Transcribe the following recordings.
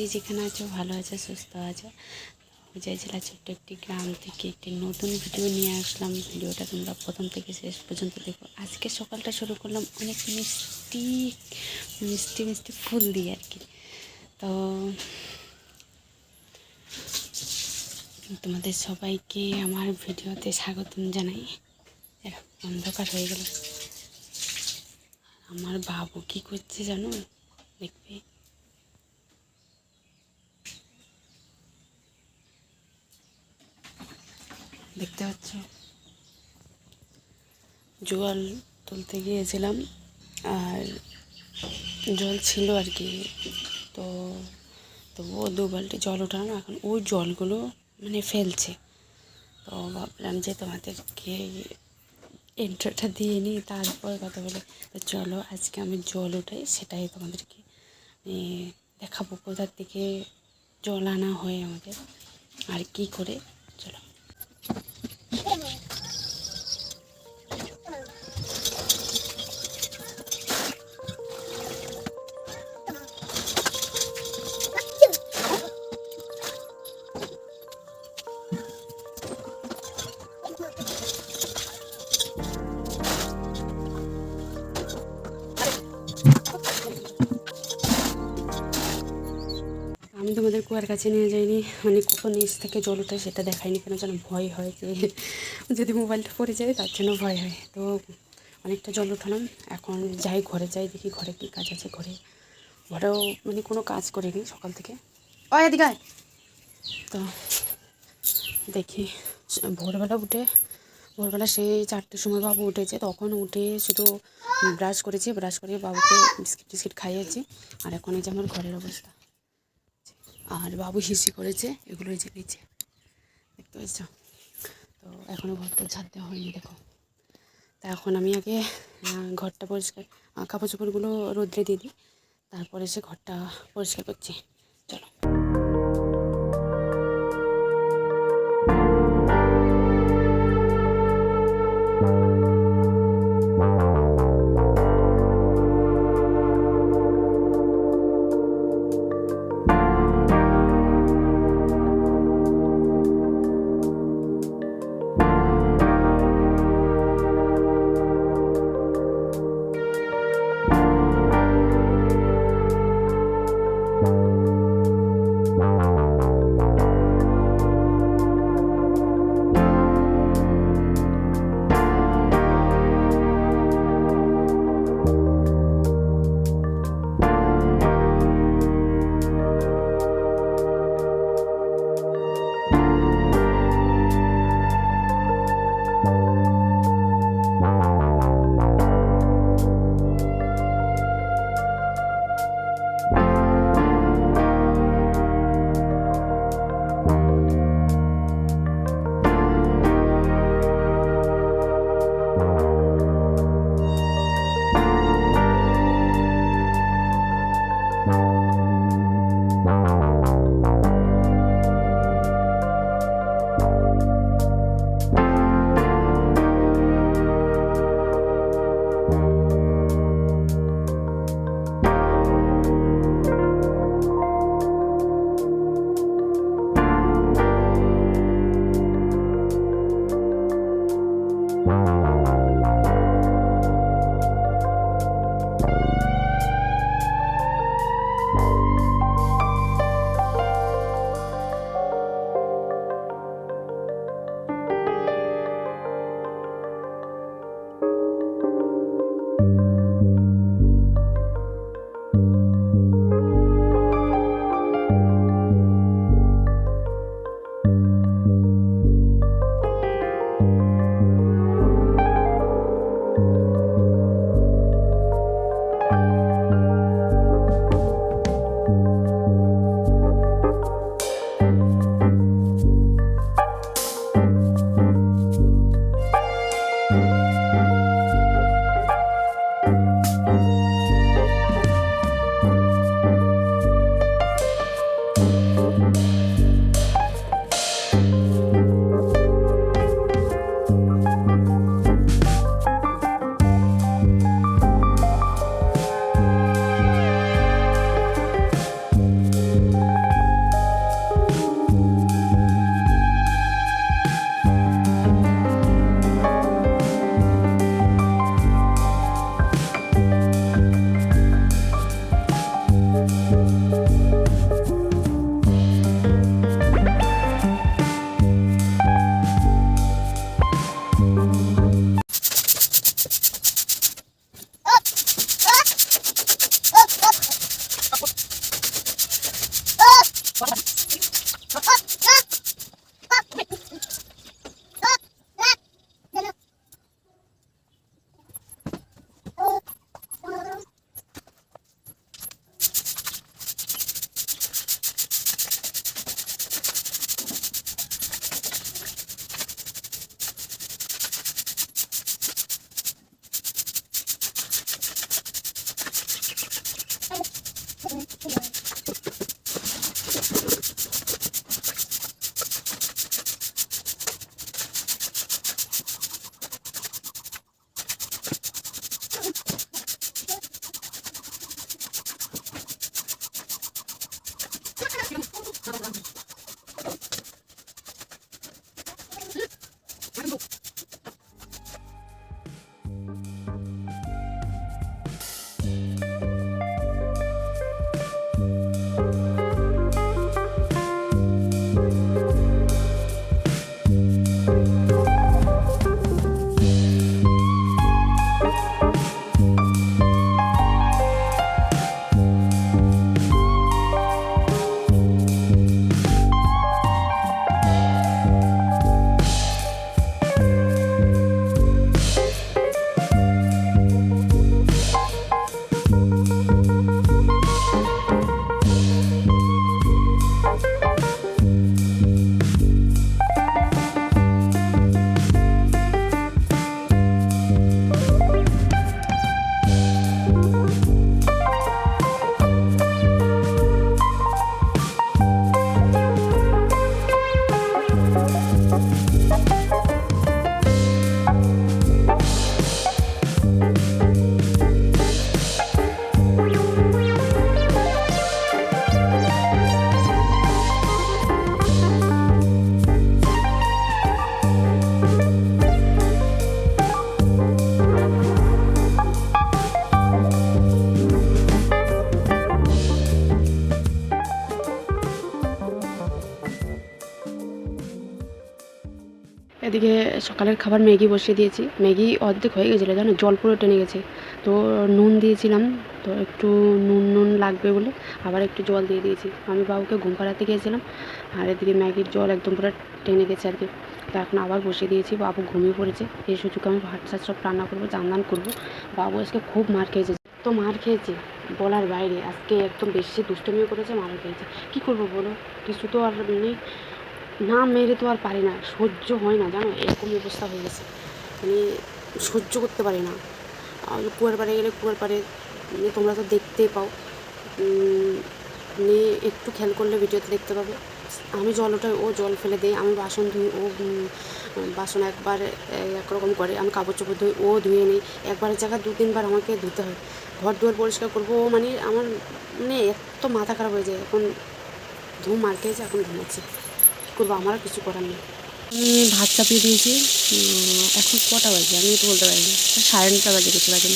যে যেখানে আছো, ভালো আছো, সুস্থ আছো। বিজয় জেলা ছোট্ট একটি গ্রাম থেকে একটি নতুন ভিডিও নিয়ে আসলাম। ভিডিওটা তোমরা প্রথম থেকে শেষ পর্যন্ত দেখো। আজকে সকালটা শুরু করলাম অনেক মিষ্টি মিষ্টি মিষ্টি ফুল দিয়ে আর কি। তো তোমাদের সবাইকে আমার ভিডিওতে স্বাগতম জানাই। অন্ধকার হয়ে গেল। আমার বাবু কি করছে জানো? দেখবে। দেখতে পাচ্ছ? জল তুলতে গিয়েছিলাম, আর জল ছিল আর কি। তো তবুও দু বালতি জল উঠালাম এখন ওই জলগুলো মানে ফেলছে। তো ভাবলাম যে তোমাদেরকে ইন্ট্রোটা দিয়ে নিই, তারপর কথা বলে। তো চলো, আজকে আমি জল উঠাই, সেটাই তোমাদেরকে দেখাবো। কোথার থেকে জল আনা হয় আমাদের, আর কি করে, চলো। আমি তোমাদের কুয়ার কাছে নিয়ে যাইনি। মানে কখন নিচ থেকে জল ওঠে সেটা দেখাইনি কেন যেন ভয় হয় যে যদি মোবাইলটা পড়ে যায় তার জন্য ভয় হয়। তো অনেকটা জল উঠালাম, এখন যাই ঘরে যাই, দেখি ঘরে কী কাজ আছে ঘরে। ঘরেও মানে কোনো কাজ করিনি সকাল থেকে। ও, এদিকে তো দেখি, ভোরবেলা উঠে, ভোরবেলা সেই চারটের সময় বাবু উঠেছে, তখন উঠে শুধু ব্রাশ করেছি ব্রাশ করে বাবুকে বিস্কিট টিস্কিট খাইয়েছি। আর এখন এই যে আমার ঘরের অবস্থা। আর বাবু হিসি করেছে এগুলোই যে নিচে। দেখতে পাচ্ছ? তো এখনও ঘরটা ছাদ দেওয়া হয়নি, দেখো। তা এখন আমি আগে ঘরটা পরিষ্কার কাপড় চোপড়গুলো রোদ্রে দিয়ে দিই, তারপরে সে ঘরটা পরিষ্কার করছি। সকালের খাবার ম্যাগি বসিয়ে দিয়েছি। ম্যাগি অর্ধেক হয়ে গেছিল, জানো, জল পুরো টেনে গেছে। তো নুন দিয়েছিলাম, তো একটু নুন নুন লাগবে বলে আবার একটু জল দিয়ে দিয়েছি। আমি বাবুকে ঘুম পাড়াতে গিয়েছিলাম, আর এদিকে ম্যাগির জল একদম পুরো টেনে গেছে আর কি। তো এখন আবার বসিয়ে দিয়েছি, বাবু ঘুমিয়ে পড়েছে। এই সুযোগে আমি ভাত সাত সব রান্না করব চান্দান করব। বাবু আজকে খুব মার খেয়েছে, তো মার খেয়েছে, বলার বাইরে। আজকে একদম বেশি দুষ্টমিও করেছে মার খেয়েছে। কী করব বলো? কিছু তো আর নেই। না মেরে তো আর পারি না। সহ্য হয় না জানো? এরকম অবস্থা হয়ে গেছে। মানে সহ্য করতে পারি না। কুয়ার পাড়ে গেলে কুয়ার পাড়ে তোমরা তো দেখতেই পাও। উম, মানে একটু খেয়াল করলে ভিডিওতে দেখতে পাবে। আমি জল ওঠাই ও জল ফেলে দেয় আমি বাসন ধুই ও বাসন একবার একরকম করে আমি কাপড় চোপড় ধুই ও ধুয়ে নেই একবারের জায়গায় দু তিনবার আমাকে ধুতে হয়। ঘর দুয়ার পরিষ্কার করব ও মানে আমার মানে এত মাথা খারাপ হয়ে যায়। এখন ধুম মার খেয়েছে এখন ঘুমাচ্ছে? করব আমার আর কিছু করার নেই। আমি ভাত চাপিয়ে দিয়েছি এখন কটা বাজে? আমি তো বলতে পারি সাড়ে নটা বাজে কিছু বাজে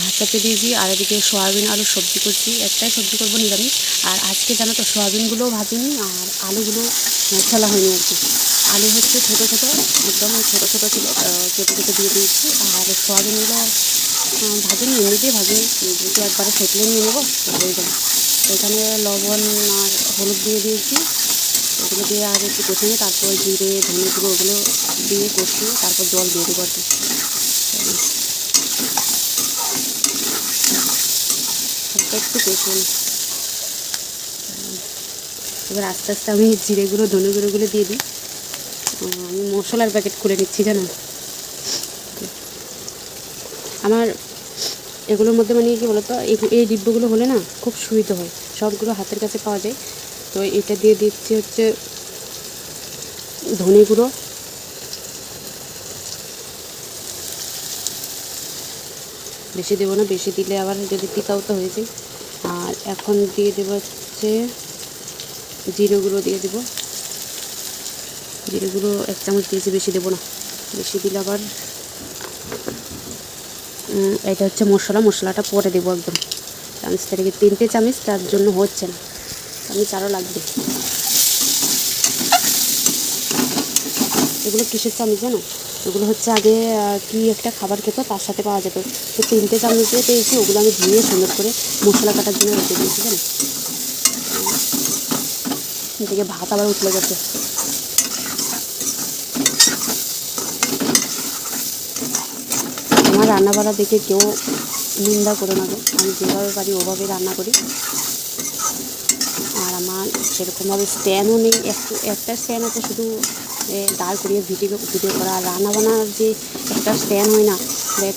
ভাত চাপিয়ে দিয়েছি, আর এদিকে সয়াবিন, আলু সবজি করছি। একটাই সবজি করব নিরামিষ। আর আজকে জানো তো সয়াবিনগুলো ভাজিনি, আর আলুগুলো ফেলা হয়নি আর কি। আলু হচ্ছে ছোটো ছোটো, একদম ছোটো ছোটো ছিল কেটে কেটে দিয়ে দিয়েছি। আর সয়াবিনগুলো ভাজিনি, এমনিতেই ভাজিনি। দুটো একবারে সেটলে নিয়ে নেব এখানে লবণ আর হলুদ দিয়ে দিয়েছি। ওগুলো দিয়ে আর একটু কষিয়ে তারপর জিরে, ধনে গুঁড়ো ওগুলো দিয়ে কষিয়ে তারপর জল দিয়ে দেবো আর একটু কষিয়ে। এবার আস্তে আস্তে আমি জিরে গুঁড়ো, ধনে গুঁড়োগুলো দিয়ে দিই। আমি মশলার প্যাকেট খুলে নিচ্ছি, জানো? আমার এগুলোর মধ্যে মানে কি বলতো এই ডিব্বগুলো হলে না খুব সুবিধা হয়। সবগুলো হাতের কাছে পাওয়া যায়। তো এটা দিয়ে দিচ্ছি হচ্ছে ধনে গুঁড়ো। বেশি দেবো না, বেশি দিলে আবার যদি তিতাও তো হয়ে যায়। আর এখন দিয়ে দেবো হচ্ছে জিরে গুঁড়ো দিয়ে দেবো। জিরে গুঁড়ো এক চামচ দিয়েছি, বেশি দেবো না। বেশি দিলে আবার এটা হচ্ছে মশলা, মশলাটা পরে দেবো একদম। চামচ থেকে তিনটে চামচ, তার জন্য হচ্ছে না। চামচ আরও লাগবে। এগুলো কিসের চামচ জানো? এগুলো হচ্ছে আগে কি একটা খাবার খেত, তার সাথে পাওয়া যেত। তো তিনটে চামচ দিয়ে পেয়েছি, ওগুলো আমি ধুয়ে সুন্দর করে মশলা কাটার জন্য রেখে দিয়েছি, জানো? এদিকে ভাত আবার উঠলে গেছে। আমার রান্না বাড়া দেখে কেউ নিন্দা করে না আমি যেভাবে পারি, ওভাবে রান্না করি। সেরকমভাবে স্ট্যান্ডও নেই। একটু একটা স্ট্যান্ড আছে শুধু দাঁড় করিয়ে ভিডিও ভিডিও করা আর রান্না বান্নার যে একটা স্ট্যান্ড হয় না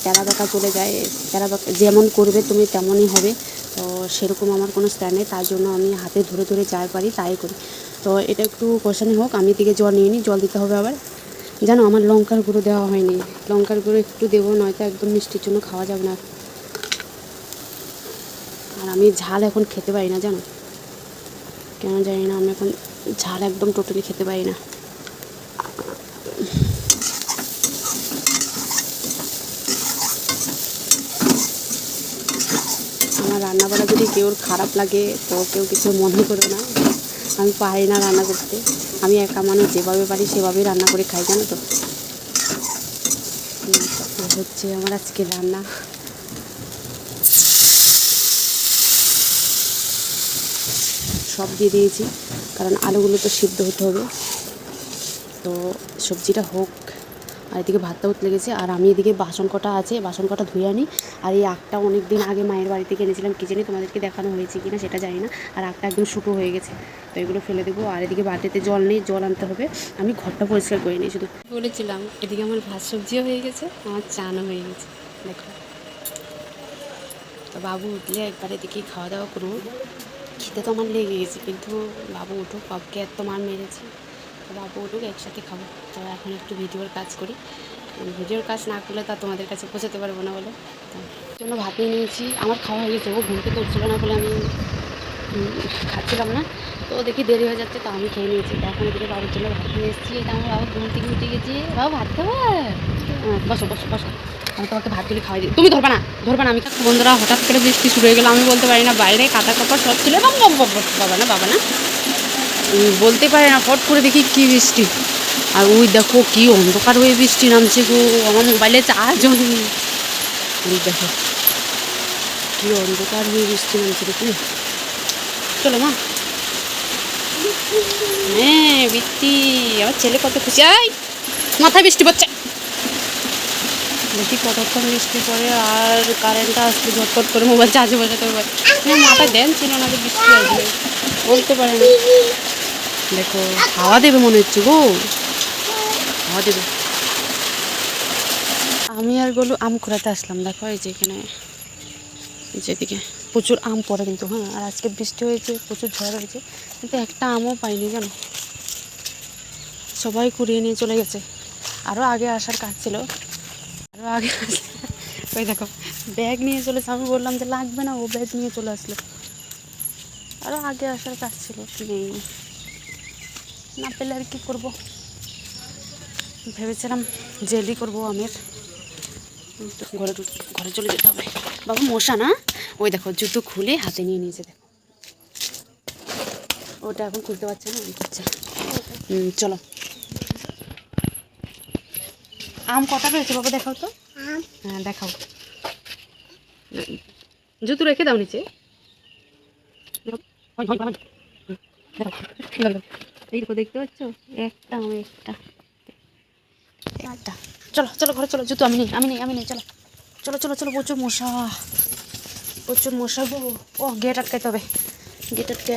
তেলা বেঁকা চলে যায় তেলা বেঁকা যেমন করবে তুমি তেমনই হবে। তো সেরকম আমার কোনো স্ট্যান্ড নেই, তার জন্য আমি হাতে ধরে ধরে যাই পারি তাই করি। তো এটা একটু কষানি হোক, আমি দিকে জল নিয়ে নিই, জল দিতে হবে আবার। জানো আমার লঙ্কার গুঁড়ো দেওয়া হয়নি, লঙ্কার গুঁড়ো একটু দেবো, নয়তো একদম মিষ্টির জন্য খাওয়া যাবে না। আর আমি ঝাল এখন খেতে পারি না, জানো? কেন জানি না, আমি এখন ঝাল একদম টোটালি খেতে পারি না। আমার রান্না বান্না যদি কেউর খারাপ লাগে, তো কেউ কিছু মনে করো না। আমি পারি না রান্না করতে। আমি একা মানুষ, যেভাবে পারি সেভাবেই রান্না করে খাই, জানো তো। হচ্ছে আমার আজকে রান্না। সব দিয়ে দিয়েছি। কারণ আলুগুলো তো সিদ্ধ হতে হবে। তো সবজিটা হোক, আর এদিকে ভাতটা উতলে গেছে। আর আমি এদিকে বাসন কটা আছে, বাসন কটা ধুয়ে আনি। আর এই আখটা অনেক দিন আগে মায়ের বাড়ি থেকে এনেছিলাম কি জানি তোমাদেরকে দেখানো হয়েছে কি না সেটা জানি না। আর আখটা একদম শুকো হয়ে গেছে। তো এগুলো ফেলে দেবো। আর এদিকে বাটিতে জল নেই, জল আনতে হবে। আমি ঘরটা পরিষ্কার করে নিই শুধু। বলেছিলাম, এদিকে আমার ভাত সবজিও হয়ে গেছে, আমার চানও হয়ে গেছে। দেখো। তো বাবু উঠলে একবার এদিকে খাওয়া দাওয়া করব খেতে তো আমার লেগে গেছে কিন্তু বাবু উঠুক, বাবুকে এত মার মেরেছি। তো বাবু উঠুক, একসাথে খাব। তো এখন একটু ভিডিওর কাজ করি। ভিডিওর কাজ না করলে তা তোমাদের কাছে পৌঁছাতে পারব না বলো। তো জন্য ভাত নিয়ে নিয়েছি। আমার খাওয়া হয়ে গেছে, ও ঘুম থেকে উঠছিল না বলে আমি খাচ্ছিলাম না। তো দেখি দেরি হয়ে যাচ্ছে, তো আমি খেয়ে নিয়েছি। তো এখন এদিকে বাবুর জন্য ভাত নিয়ে এসেছি। এটা আমার বাবু ঘুম থেকে উঠে গেছি। বাবু ভাত খাবে? বসো বসো বসো। আমি তোমাকে ভাতগুলি খাওয়াই দিই। তুমি ধরবা না ধরবা না। আমি বন্ধুরা হঠাৎ করে বৃষ্টি শুরু হয়ে গেলো আমি বলতে পারি না বাইরে কাঁথা কাপড় সব ছিল বাবা বাবা, না বাবা না। বলতে পারে না ফট করে দেখি কি বৃষ্টি। আর ওই দেখো কি অন্ধকার হয়ে বৃষ্টি নামছে গো আমার মোবাইলে চার্জও নেই ওই দেখো কি অন্ধকার হয়ে বৃষ্টি নামছে দেখুন চলো মা। হ্যাঁ বৃষ্টি আমার ছেলে কত খুশি। মাথায় বৃষ্টি পড়ছে। দেখি কতক্ষণ বৃষ্টি পড়ে আর কারেন্টটা আসলে ঝটপট করে মোবাইল চার্জে বসাতে হবে। আমার মাথায় দেন ছিল না যে বৃষ্টি আসবে। বলতে পারে না। দেখো, হাওয়া দেবে মনে হচ্ছে গো। হাওয়া দেবে। আমি আর গলু আম কুড়াতে আসলাম। দেখো, এই যে এখানে এই যে প্রচুর আম পড়ে কিন্তু হ্যাঁ। আর আজকে বৃষ্টি হয়েছে, প্রচুর ঝড় হয়েছে। কিন্তু একটা আমও পাইনি, জানো? সবাই কুড়িয়ে নিয়ে চলে গেছে। আরও আগে আসার কাজ ছিল। আগে ওই দেখো ব্যাগ নিয়ে চলেছে। আমি বললাম যে লাগবে না, ও ব্যাগ নিয়ে চলে আসলো। আরও আগে আসার কাজ ছিল নেই না পেলে আর কি করব? ভেবেছিলাম জেলি করব আমের। ঘরে ঘরে চলে যেতে হবে। বাবু, মশা না? ওই দেখো, জুতো খুলে হাতে নিয়ে নিয়েছে, দেখো। ওটা এখন খুলতে পারছে না চলো। আম কটা রয়েছে বাবা দেখাও তো। হ্যাঁ দেখাও। জুতো রেখে দাও নিচে। এই দেখো দেখতে পাচ্ছ? একটা আম একটা। একটা। চলো চলো ঘরে চলো জুতো আমি নেই আমি নেই আমি নেই চলো। চলো চলো চলো প্রচুর মশা। প্রচুর মশা গো। ও গেট আটকাইতে হবে। গেট আটকে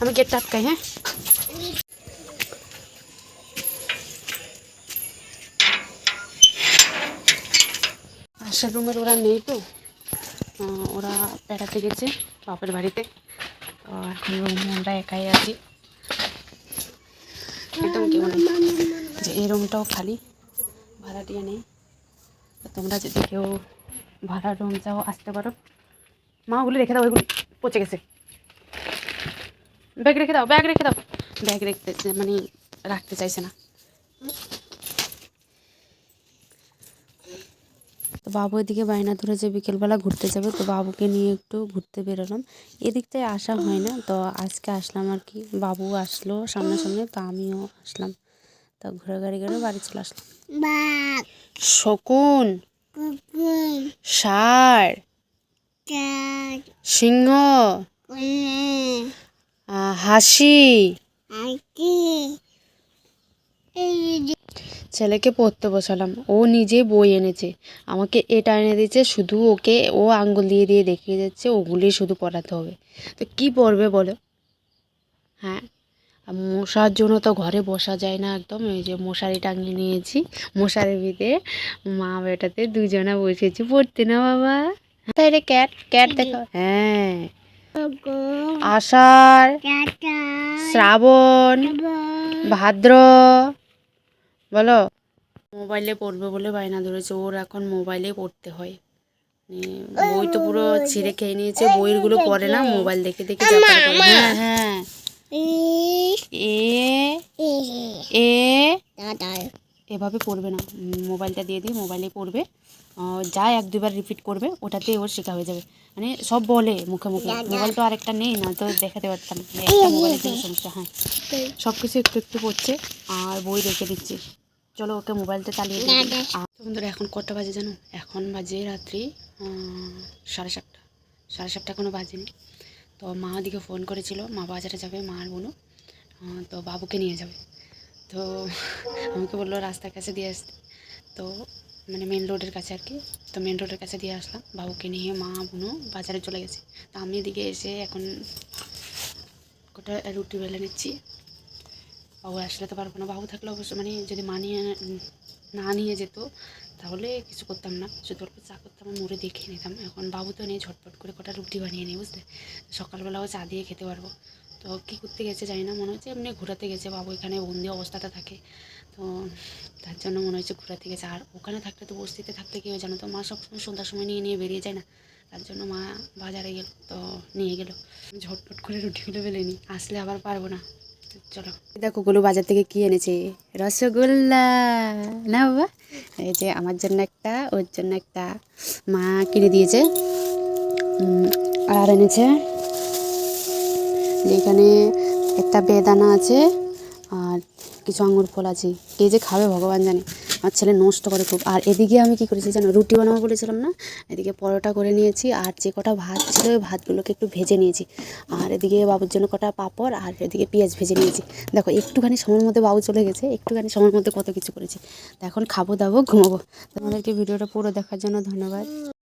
আমি গেটটা আটকাই হ্যাঁ? আশার রুমের ওরা নেই তো। ওরা বেড়াতে গেছে বাপের বাড়িতে। তো এখন রুমে আমরা একাই আছি। যে এই রুমটাও খালি, ভাড়াটিয়া নেই। তোমরা যদি কেউ ভাড়ার রুম চাও, আসতে পারো। মা, ওগুলি রেখে দাও, ওইগুলি পচে গেছে। ব্যাগ রেখে দাও, ব্যাগ রেখে দাও। ব্যাগ রেখতে মানে রাখতে চাইছে না। বাবু এদিকে বায়না ধরেছে বিকেলবেলা ঘুরতে যাবে তো বাবুকে নিয়ে একটু ঘুরতে বেরোলাম। এদিকটায় আসা হয় না তো আজকে আসলাম আর কি। বাবু আসলো সামনাসামনি তো আমিও আসলাম। তো ঘুরে গাড়ি গাড়ি বাড়ি চলে আসলাম। শকুন। ষাঁড়। সিংহ। হাসি। এই যে ছেলেকে পড়তে বসালাম। ও নিজে বই এনেছে। আমাকে এটা এনে দিয়েছে শুধু ওকে ও আঙ্গুল দিয়ে দিয়ে দেখিয়ে যাচ্ছে ওগুলি শুধু পড়াতে হবে। তো কি পড়বে বলো? হ্যাঁ মশার জন্য তো ঘরে বসা যায় না একদম। এই যে মশারি টাঙিয়ে নিয়েছি মশারির ভিতরে মা বেটাতে দুজনা বসেছি। পড়তে না বাবা। তাই রে ক্যাট ক্যাট দেখো। হ্যাঁ। আষাঢ় শ্রাবণ। ভাদ্র। বলো। মোবাইলে পড়বে বলে বায়না ধরেছে ওর এখন মোবাইলে পড়তে হয়। মানে বই তো পুরো ছিঁড়ে খেয়ে নিয়েছে বইগুলো পড়ে না মোবাইল দেখে দেখে। হ্যাঁ হ্যাঁ। এ এ এভাবে পড়বে না। মোবাইলটা দিয়ে দিয়ে মোবাইলে পড়বে। যা এক দুবার রিপিট করবে ওটাতে ওর শেখা হয়ে যাবে। মানে সব বলে মুখে মুখে। মোবাইল তো আরেকটা নেই না তো দেখাতে পারতাম। একটা মোবাইলের জন্য সমস্যা হ্যাঁ। সব কিছু একটু একটু পড়ছে আর বই রেখে দিচ্ছি। চলো ওকে মোবাইলটা চালিয়ে বন্ধুরা এখন কটা বাজে জানো? এখন বাজে রাত্রি সাড়ে সাতটা। সাড়ে সাতটা এখনও বাজেনি। তো মা ওদিকে ফোন করেছিল মা বাজারে যাবে মা আর বোনও। তো বাবুকে নিয়ে যাবে। তো আমাকে বলল রাস্তার কাছে দিয়ে আসতে। তো মানে মেন রোডের কাছে আর কি তো মেন রোডের কাছে দিয়ে আসলাম। বাবুকে নিয়ে মা, বোনও বাজারে চলে গেছে। তো আমি এদিকে এসে এখন কটা রুটি বেলে নিচ্ছি। বাবু আসলে তো পারব না। বাবু থাকলে অবশ্য মানে যদি মানিয়ে না নিয়ে যেত, তাহলে কিছু করতাম না। শুধু অল্প চা করতাম, মুড়ে দিয়ে খেয়ে নিতাম। এখন বাবু তো নেই, ঝটপট করে কটা রুটি বানিয়ে নিই, বুঝলে? সকালবেলাও চা দিয়ে খেতে পারব। তো কী করতে গেছে জানি না, মনে হচ্ছে এমনি ঘোরাতে গেছে, বাবু এখানে বন্দি অবস্থাতে থাকে। তো তার জন্য মনে হচ্ছে ঘোরাতে গেছে। আর ওখানে থাকলে তো বস্তিতে থাকলে কী হয় জানো তো? মা সবসময় সন্ধ্যার সময় নিয়ে নিয়ে বেরিয়ে যায় না। তার জন্য মা বাজারে গেল, তো নিয়ে গেল। ঝটপট করে রুটিগুলো বেলে নিই, আসলে আবার পারব না। চলো। দেখো গুলো বাজার থেকে কি এনেছে? রসগোল্লা। না বাবা, এই যে আমার জন্য একটা, ওর জন্য একটা মা কিনে দিয়েছে। আর এনেছে যেখানে একটা বেদানা আছে আর কিছু আঙুর ফল আছে। কে যে খাবে ভগবান জানে। আমার ছেলে নষ্ট করে খুব। আর এদিকে আমি কি করেছি জানো? রুটি বানাবো বলেছিলাম না? এদিকে পরোটা করে নিয়েছি আর যে কটা ভাত ছিল ওই ভাতগুলোকে একটু ভেজে নিয়েছি। আর এদিকে বাবুর জন্য কটা পাঁপড় আর এদিকে পেঁয়াজ ভেজে নিয়েছি। দেখো, একটুখানি সময়ের মধ্যে বাবু চলে গেছে, একটুখানি সময়ের মধ্যে কত কিছু করেছি। এখন খাব, দাবো, ঘুমাবো। তোমাদেরকে ভিডিওটা পুরো দেখার জন্য ধন্যবাদ।